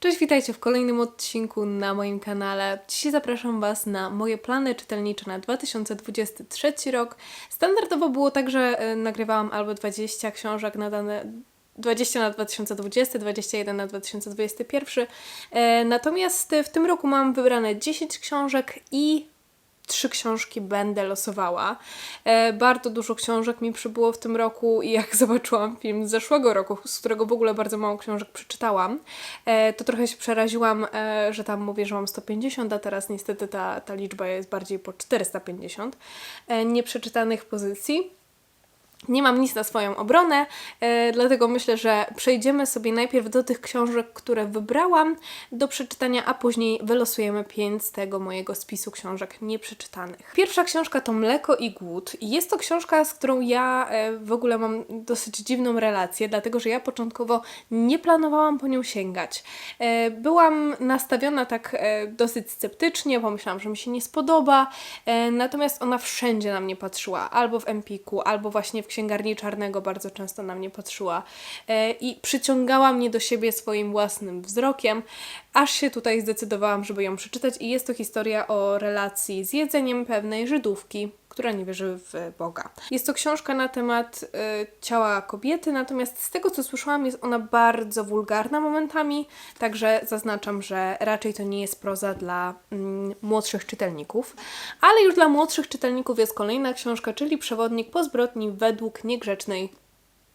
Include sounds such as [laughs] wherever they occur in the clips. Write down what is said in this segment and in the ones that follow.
Cześć, witajcie w kolejnym odcinku na moim kanale. Dzisiaj zapraszam Was na moje plany czytelnicze na 2023 rok. Standardowo było tak, że y, nagrywałam albo 20 książek na dane 20 na 2020, 21 na 2021. E, Natomiast w tym roku mam wybrane 10 książek i trzy książki będę losowała. E, bardzo dużo książek mi przybyło w tym roku i jak [laughs] zobaczyłam film z zeszłego roku, z którego w ogóle bardzo mało książek przeczytałam, e, to trochę się przeraziłam, e, że tam mówię, że mam 150, a teraz niestety ta, ta liczba jest bardziej po 450 e, nieprzeczytanych pozycji. Nie mam nic na swoją obronę, e, dlatego myślę, że przejdziemy sobie najpierw do tych książek, które wybrałam do przeczytania, a później wylosujemy pięć z tego mojego spisu książek nieprzeczytanych. Pierwsza książka to Mleko i Głód. Jest to książka, z którą ja e, w ogóle mam dosyć dziwną relację, dlatego że ja początkowo nie planowałam po nią sięgać. E, Byłam nastawiona tak dosyć sceptycznie, pomyślałam, że mi się nie spodoba, natomiast ona wszędzie na mnie patrzyła, albo w Empiku, albo właśnie w księgarni czarnego bardzo często na mnie patrzyła e, i przyciągała mnie do siebie swoim własnym wzrokiem, aż się tutaj zdecydowałam, żeby ją przeczytać i jest to historia o relacji z jedzeniem pewnej Żydówki, która nie wierzy w Boga. Jest to książka na temat y, ciała kobiety, natomiast z tego co słyszałam, jest ona bardzo wulgarna momentami, także zaznaczam, że raczej to nie jest proza dla mm, młodszych czytelników. Ale już dla młodszych czytelników jest kolejna książka, czyli Przewodnik po zbrodni według niegrzecznej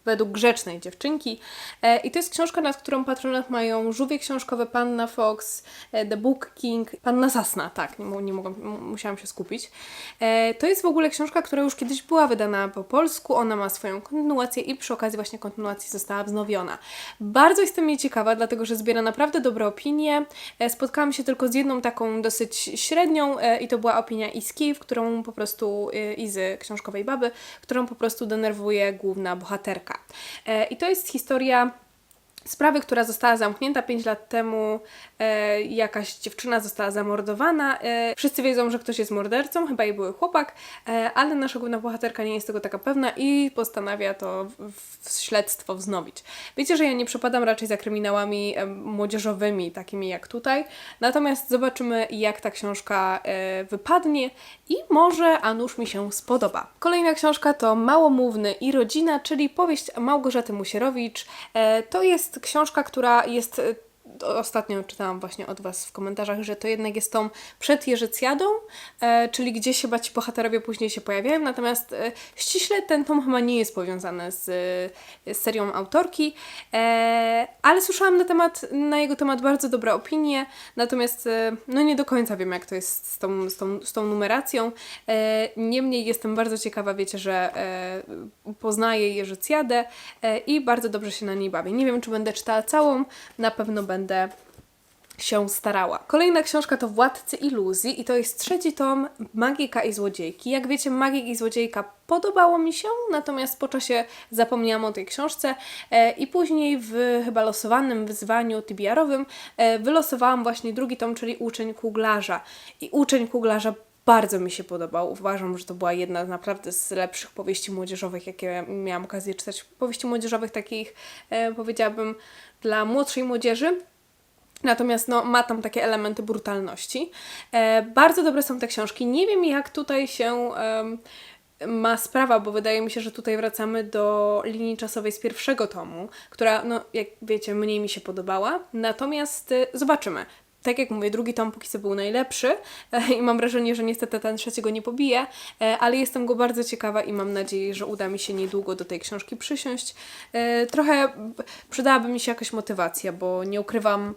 według grzecznej dziewczynki. E, I to jest książka, nad którą patronat mają Żółwie Książkowe, Panna Fox, e, The Book King, Panna Sasna, tak, nie, nie mogłam, musiałam się skupić. E, to jest w ogóle książka, która już kiedyś była wydana po polsku, ona ma swoją kontynuację i przy okazji właśnie kontynuacji została wznowiona. Bardzo jestem jej ciekawa, dlatego że zbiera naprawdę dobre opinie. Spotkałam się tylko z jedną taką dosyć średnią i to była opinia Iski, w którą po prostu Izy Książkowej Baby, którą po prostu denerwuje główna bohaterka. E, I to jest historia sprawy, która została zamknięta 5 lat temu. E, jakaś dziewczyna została zamordowana. E, wszyscy wiedzą, że ktoś jest mordercą, chyba jej były chłopak, e, ale nasza główna bohaterka nie jest tego taka pewna i postanawia to w, w śledztwo wznowić. Wiecie, że ja nie przepadam raczej za kryminałami e, młodzieżowymi, takimi jak tutaj. Natomiast zobaczymy, jak ta książka e, wypadnie i może a nuż mi się spodoba. Kolejna książka to Małomówny i rodzina, czyli powieść Małgorzaty Musierowicz. E, to jest książka, która jest e, Ostatnio czytałam właśnie od Was w komentarzach, że to jednak jest tą przed Jeżycjadą, e, czyli gdzie się ci bohaterowie później się pojawiają, natomiast e, ściśle ten tom chyba nie jest powiązany z, e, z serią autorki, e, ale słyszałam na, temat, na jego temat bardzo dobre opinie, natomiast e, no nie do końca wiem jak to jest z tą, z tą, z tą numeracją. E, niemniej jestem bardzo ciekawa, wiecie, że e, poznaję Jeżycjadę e, i bardzo dobrze się na niej bawię. Nie wiem, czy będę czytała całą, na pewno będę się starała. Kolejna książka to Władcy Iluzji i to jest trzeci tom Magika i Złodziejki. Jak wiecie, Magik i Złodziejka podobało mi się, natomiast po czasie zapomniałam o tej książce e, i później w chyba losowanym wyzwaniu TBR-owym e, wylosowałam właśnie drugi tom, czyli Uczeń Kuglarza. I Uczeń Kuglarza bardzo mi się podobał. Uważam, że to była jedna naprawdę z lepszych powieści młodzieżowych, jakie miałam okazję czytać. Powieści młodzieżowych takich, e, powiedziałabym, dla młodszej młodzieży. Natomiast no, ma tam takie elementy brutalności. E, bardzo dobre są te książki. Nie wiem, jak tutaj się em, ma sprawa, bo wydaje mi się, że tutaj wracamy do linii czasowej z pierwszego tomu, która, no, jak wiecie, mniej mi się podobała. Natomiast e, zobaczymy. Tak jak mówię, drugi tom póki co był najlepszy e, i mam wrażenie, że niestety ten trzeciego nie pobije, e, ale jestem go bardzo ciekawa i mam nadzieję, że uda mi się niedługo do tej książki przysiąść. E, Trochę przydałaby mi się jakaś motywacja, bo nie ukrywam,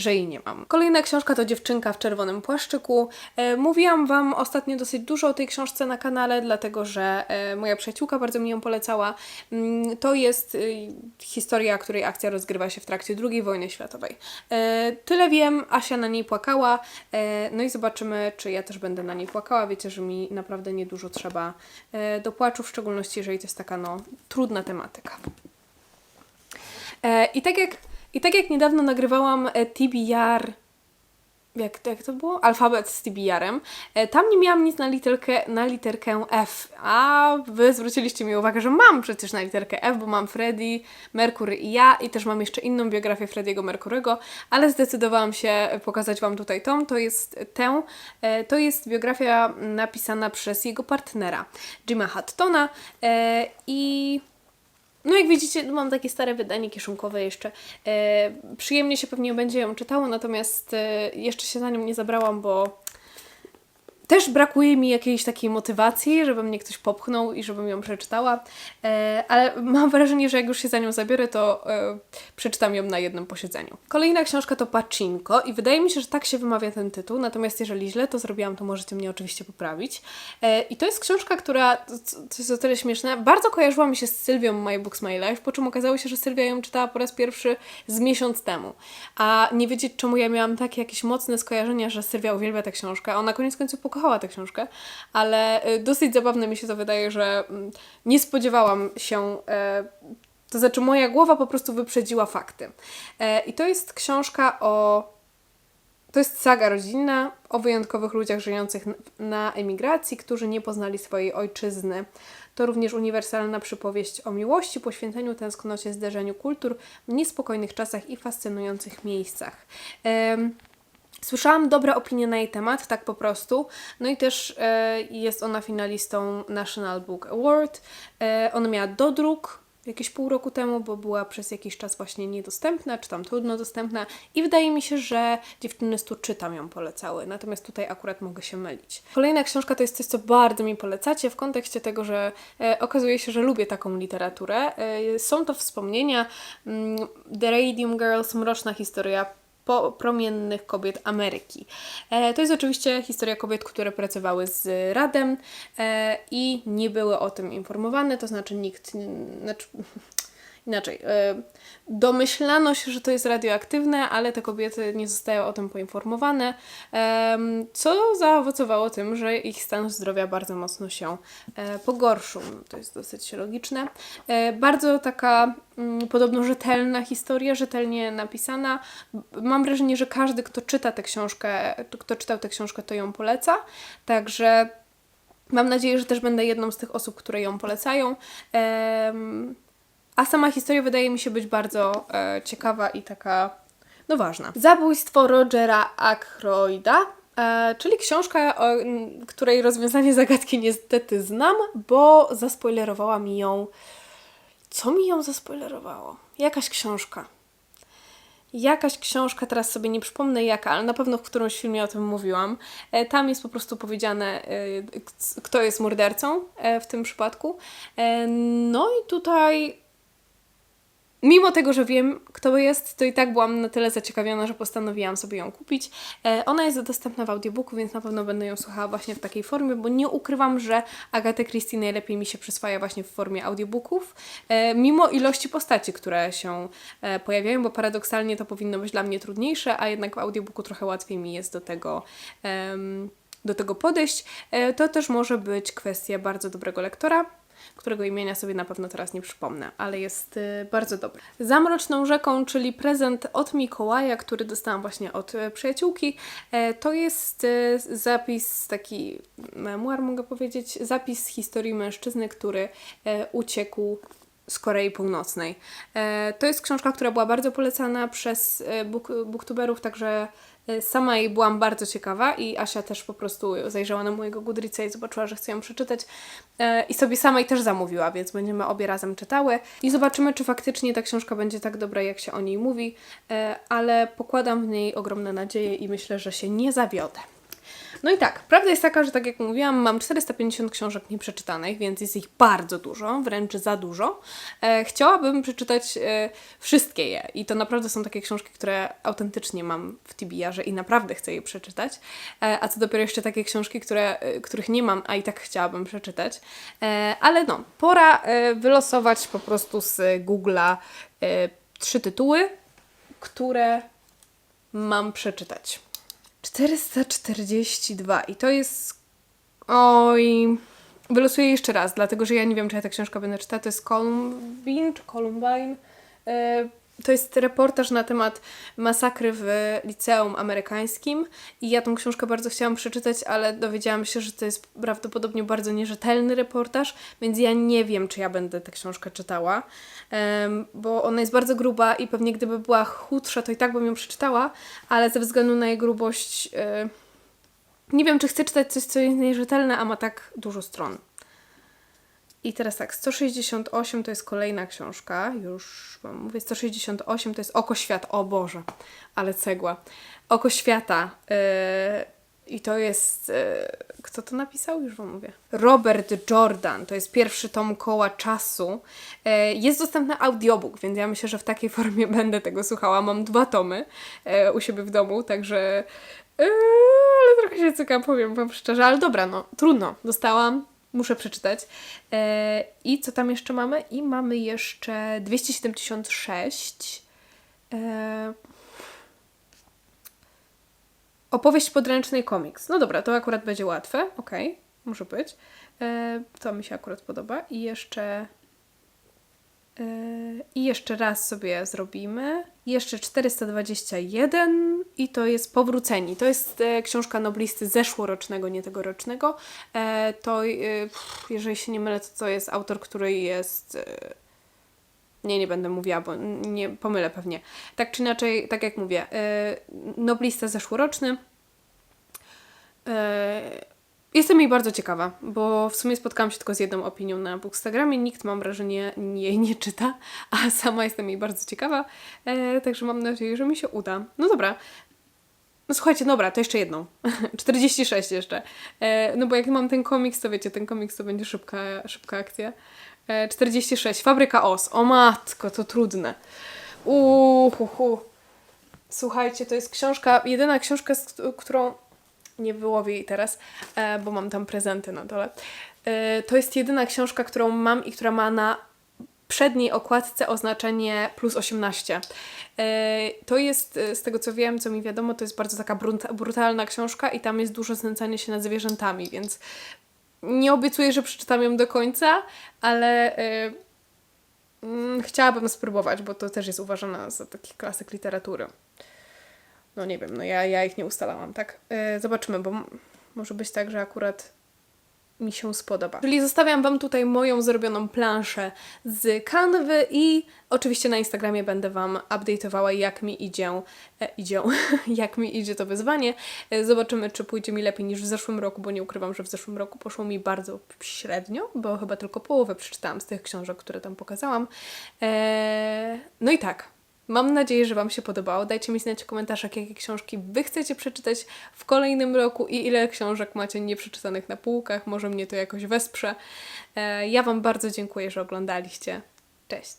że jej nie mam. Kolejna książka to Dziewczynka w czerwonym płaszczyku. E, mówiłam Wam ostatnio dosyć dużo o tej książce na kanale, dlatego że e, moja przyjaciółka bardzo mi ją polecała. Mm, to jest y, historia, której akcja rozgrywa się w trakcie II wojny światowej. E, tyle wiem, Asia na niej płakała, no i zobaczymy, czy ja też będę na niej płakała. Wiecie, że mi naprawdę niedużo trzeba do płaczu, w szczególności jeżeli to jest taka no, trudna tematyka. I tak jak, i tak jak niedawno nagrywałam e, TBR jak, jak to było? Alfabet z TBR-em. E, Tam nie miałam nic na literkę, na literkę F, a wy zwróciliście mi uwagę, że mam przecież na literkę F, bo mam Freddie, Mercury i ja i też mam jeszcze inną biografię Frediego Mercury'ego, ale zdecydowałam się pokazać Wam tutaj tą, to jest tę, e, to jest biografia napisana przez jego partnera, Jima Hattona i no jak widzicie, no mam takie stare wydanie kieszonkowe jeszcze. E, przyjemnie się pewnie będzie ją czytało, natomiast e, jeszcze się za nią nie zabrałam, bo też brakuje mi jakiejś takiej motywacji, żeby mnie ktoś popchnął i żebym ją przeczytała, e, ale mam wrażenie, że jak już się za nią zabiorę, to e, przeczytam ją na jednym posiedzeniu. Kolejna książka to Pacinko i wydaje mi się, że tak się wymawia ten tytuł, natomiast jeżeli źle to zrobiłam, to możecie mnie oczywiście poprawić. E, I to jest książka, która, to jest o tyle śmieszne, bardzo kojarzyła mi się z Sylwią My Books My Life, po czym okazało się, że Sylwia ją czytała po raz pierwszy z miesiąc temu. A nie wiedzieć czemu ja miałam takie jakieś mocne skojarzenia, że Sylwia uwielbia tę książkę. Ona koniec końców pokochała tę książkę, ale y, dosyć zabawne mi się to wydaje, że mm, nie spodziewałam się e, to znaczy, moja głowa po prostu wyprzedziła fakty. E, I to jest książka o. To jest saga rodzinna o wyjątkowych ludziach żyjących na emigracji, którzy nie poznali swojej ojczyzny. To również uniwersalna przypowieść o miłości, poświęceniu, tęsknocie, zderzeniu kultur niespokojnych czasach i fascynujących miejscach. Słyszałam dobre opinie na jej temat, tak po prostu. No i też e, jest ona finalistą National Book Award. E, ona miała dodruk jakieś pół roku temu, bo była przez jakiś czas właśnie niedostępna, czy tam trudno dostępna i wydaje mi się, że dziewczyny z tu czytam ją polecały, natomiast tutaj akurat mogę się mylić. Kolejna książka to jest coś, co bardzo mi polecacie w kontekście tego, że e, okazuje się, że lubię taką literaturę. E, są to wspomnienia mm, The Radium Girls, Mroczna historia promiennych kobiet Ameryki. E, to jest oczywiście historia kobiet, które pracowały z Radem e, i nie były o tym informowane, to znaczy nikt, znaczy, inaczej, e, domyślano się, że to jest radioaktywne, ale te kobiety nie zostały o tym poinformowane, co zaowocowało tym, że ich stan zdrowia bardzo mocno się e, pogorszył. To jest dosyć logiczne. E, Bardzo taka mm, podobno rzetelna historia, rzetelnie napisana. Mam wrażenie, że każdy, kto czyta tę książkę, kto czytał tę książkę, to ją poleca. Także mam nadzieję, że też będę jedną z tych osób, które ją polecają. Em, a sama historia wydaje mi się być bardzo e, ciekawa i taka, no ważna. Zabójstwo Rogera Ackroyda, e, czyli książka, o, której rozwiązanie zagadki niestety znam, bo zaspoilerowała mi ją. Co mi ją zaspoilerowało? Jakaś książka. Jakaś książka, teraz sobie nie przypomnę jaka, ale na pewno w którymś filmie o tym mówiłam. E, Tam jest po prostu powiedziane, e, kto jest mordercą e, w tym przypadku. E, No i tutaj Mimo tego, że wiem, kto jest, to i tak byłam na tyle zaciekawiona, że postanowiłam sobie ją kupić. E, ona jest dostępna w audiobooku, więc na pewno będę ją słuchała właśnie w takiej formie, bo nie ukrywam, że Agatę Christie najlepiej mi się przyswaja właśnie w formie audiobooków, e, mimo ilości postaci, które się e, pojawiają, bo paradoksalnie to powinno być dla mnie trudniejsze, a jednak w audiobooku trochę łatwiej mi jest do tego. do tego podejść, to też może być kwestia bardzo dobrego lektora, którego imienia sobie na pewno teraz nie przypomnę, ale jest y, bardzo dobry. Za Mroczną Rzeką, czyli prezent od Mikołaja, który dostałam właśnie od e, przyjaciółki, e, to jest e, zapis, taki memuar mogę powiedzieć, zapis historii mężczyzny, który e, uciekł z Korei Północnej. E, To jest książka, która była bardzo polecana przez e, book, booktuberów, także e, sama jej byłam bardzo ciekawa i Asia też po prostu zajrzała na mojego Goodreadsa i zobaczyła, że chcę ją przeczytać i sobie samej też zamówiła, więc będziemy obie razem czytały i zobaczymy, czy faktycznie ta książka będzie tak dobra, jak się o niej mówi, ale pokładam w niej ogromne nadzieje i myślę, że się nie zawiodę. No i tak, prawda jest taka, że tak jak mówiłam, mam 450 książek nieprzeczytanych, więc jest ich bardzo dużo, wręcz za dużo. E, chciałabym przeczytać e, wszystkie je i to naprawdę są takie książki, które autentycznie mam w TBR-ze i naprawdę chcę je przeczytać. E, a co dopiero jeszcze takie książki, które, e, których nie mam, a i tak chciałabym przeczytać. E, ale no, pora e, wylosować po prostu z Google'a e, trzy tytuły, które mam przeczytać. 442 i to jest. Oj. Wylosuję jeszcze raz, dlatego że ja nie wiem, czy ja tę książkę będę czytała. To jest Columbine czy Columbine. E, to jest reportaż na temat masakry w liceum amerykańskim i ja tą książkę bardzo chciałam przeczytać, ale dowiedziałam się, że to jest prawdopodobnie bardzo nierzetelny reportaż, więc ja nie wiem, czy ja będę tę książkę czytała, bo ona jest bardzo gruba i pewnie gdyby była chudsza, to i tak bym ją przeczytała, ale ze względu na jej grubość e, nie wiem, czy chcę czytać coś, co jest nierzetelne, a ma tak dużo stron. I teraz tak, 168 to jest kolejna książka, już wam mówię, 168 to jest Oko Świata, o Boże, ale cegła. Oko Świata yy, i to jest, yy, kto to napisał? Już wam mówię. Robert Jordan, to jest pierwszy tom Koła Czasu. Yy, jest dostępny audiobook, więc ja myślę, że w takiej [laughs] formie będę tego słuchała. Mam dwa tomy yy, u siebie w domu, także... Yy, ale trochę się cykam, powiem wam szczerze, ale dobra, no trudno, dostałam, muszę przeczytać. E, I co tam jeszcze mamy? I mamy jeszcze 276. E, opowieść podręcznej komiks. No dobra, to akurat będzie łatwe. Okej, może być. E, to mi się akurat podoba. I jeszcze. E, I jeszcze raz sobie zrobimy. Jeszcze 421 i to jest Powróceni. To jest e, książka noblisty zeszłorocznego, nie tegorocznego. E, to, e, jeżeli się nie mylę, to, to jest autor, który jest... Nie, nie będę mówiła, bo nie pomylę pewnie. Tak czy inaczej, tak jak mówię, noblista zeszłoroczny. Jestem jej bardzo ciekawa, bo w sumie spotkałam się tylko z jedną opinią na Bookstagramie. Nikt, mam wrażenie, jej nie czyta, a sama jestem jej bardzo ciekawa. E, także mam nadzieję, że mi się uda. No dobra. No słuchajcie, dobra, to jeszcze jedną. [laughs] 46 jeszcze. E, no bo jak mam ten komiks, to wiecie, ten komiks to będzie szybka, szybka akcja. E, 46. Fabryka Os. O matko, to trudne. Uuu, hu, hu. Słuchajcie, to jest książka, jedyna książka, z którą nie wyłowię jej teraz, e, bo mam tam prezenty na dole. E, to jest jedyna książka, którą mam i która ma na przedniej okładce oznaczenie plus 18. E, To jest, z tego co wiem, co mi wiadomo, to jest bardzo taka bruta- brutalna książka i tam jest dużo znęcania się nad zwierzętami, więc nie obiecuję, że przeczytam ją do końca, ale mm, chciałabym spróbować, bo to też jest uważana za taki klasyk literatury. No nie wiem, no ja, ja ich nie ustalałam, tak? E, zobaczymy, bo może być tak, że akurat mi się spodoba. Czyli zostawiam Wam tutaj moją zrobioną planszę z kanwy i oczywiście na Instagramie będę Wam update'owała jak mi idzie, e, idzie [laughs] jak mi idzie to wyzwanie. E, zobaczymy, czy pójdzie mi lepiej niż w zeszłym roku, bo nie ukrywam, że w zeszłym roku poszło mi bardzo średnio, bo chyba tylko połowę przeczytałam z tych książek, które tam pokazałam. E, no i tak. Mam nadzieję, że Wam się podobało. Dajcie mi znać w komentarzach, jakie książki Wy chcecie przeczytać w kolejnym roku i ile książek macie nieprzeczytanych na półkach. Może mnie to jakoś wesprze. E, Ja Wam bardzo dziękuję, że oglądaliście. Cześć!